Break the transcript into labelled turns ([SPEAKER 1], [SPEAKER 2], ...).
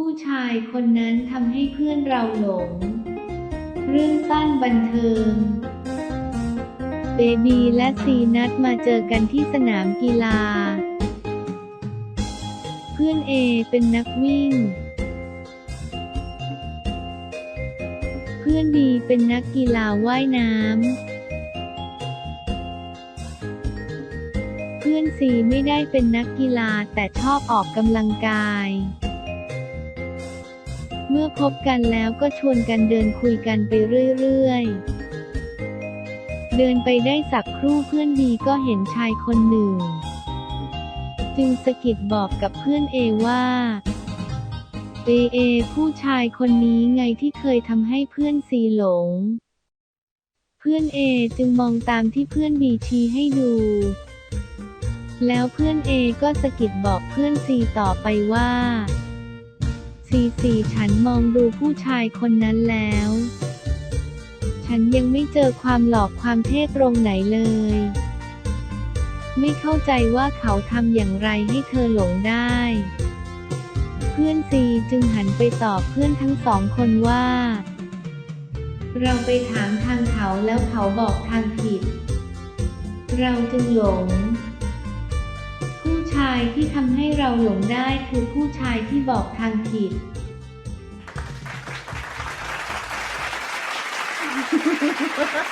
[SPEAKER 1] ผู้ชายคนนั้นทำให้เพื่อนเราหลง เรื่องสั้นบันเทิง เบบีและซีนัดมาเจอกันที่สนามกีฬา เพื่อนเอเป็นนักวิ่ง เพื่อนบีเป็นนักกีฬาว่ายน้ำ เพื่อนซีไม่ได้เป็นนักกีฬาแต่ชอบออกกำลังกาย เมื่อพบกันแล้วก็ชวนกันเดินคุยกันไปเรื่อยๆ เดินไปได้สักครู่เพื่อนบีก็เห็นชายคนหนึ่ง จึงสะกิดบอกกับเพื่อนเอว่าเอเอผู้ชายคนนี้ไงที่เคยทำให้เพื่อนซีหลง เพื่อนเอจึงมองตามที่เพื่อนบีชี้ให้ดู แล้วเพื่อนเอก็สะกิดบอกเพื่อนซีต่อไปว่า ซีซีฉันมองดูผู้ชายคนนั้นแล้ว ฉันยังไม่เจอความหลอกความเท่ตรงไหนเลย ไม่เข้าใจว่าเขาทำอย่างไรให้เธอหลงได้ เพื่อนซีจึงหันไปตอบเพื่อนทั้งสองคนว่า เราไปถามทางเขาแล้วเขาบอกทางผิด เราจึงหลงผู้ชายที่ทำให้เราหลงได้คือผู้ชายที่บอกทางผิด Thank you.